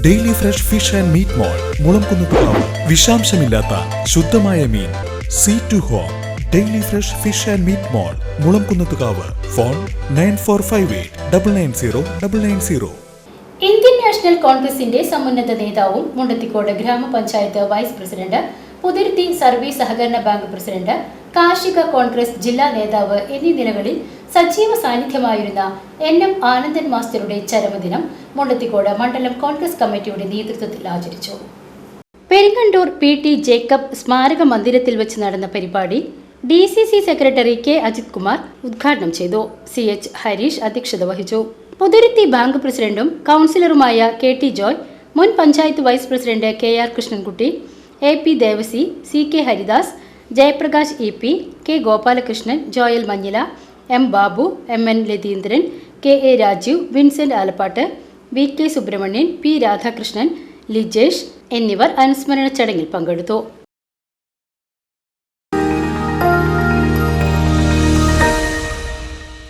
Daily fresh fish and meat mall Mulankunnathukavu. വിഷാംശമില്ലാത്ത ശുദ്ധമായ മീൻ. Sea to home daily fresh fish and meat mall Mulankunnathukavu. Phone nine four five eight double nine zero double nine zero. Indian National കോൺഗ്രസിന്റെ സമുന്നത നേതാവും മുണ്ടത്തിക്കോട് ഗ്രാമപഞ്ചായത്ത് vice president Puthiruthi service സഹകരണ bank president കാർഷിക Congress ജില്ലാ നേതാവ് എന്നീ നിലകളിൽ സജീവ സാന്നിധ്യമായിരുന്ന എൻ എം ആനന്ദൻ മാസ്റ്ററുടെ ചരമദിനം മുണ്ടത്തിക്കോട് മണ്ഡലം കോൺഗ്രസ് കമ്മിറ്റിയുടെ നേതൃത്വത്തിൽ ആചരിച്ചു. പെരിങ്ങണ്ടൂർ പി ടി ജേക്കബ് സ്മാരക മന്ദിരത്തിൽ വെച്ച് നടന്ന പരിപാടി D C C secretary K Ajith Kumar ഉദ്ഘാടനം ചെയ്തു. സി എച്ച് ഹരീഷ് അധ്യക്ഷത വഹിച്ചു. പുതുരുത്തി ബാങ്ക് പ്രസിഡന്റും കൗൺസിലറുമായ കെ ടി ജോയ് മുൻ panchayat vice president K R Krishnankutty A P Devassy C K Haridas Jayaprakash E P K Gopalakrishnan Joel Manjila M Babu M N Latheendran K A Rajeev Vincent Alappatt V K Subramanian P Radhakrishnan Lijesh എന്നിവർ അനുസ്മരണ ചടങ്ങിൽ പങ്കെടുത്തു.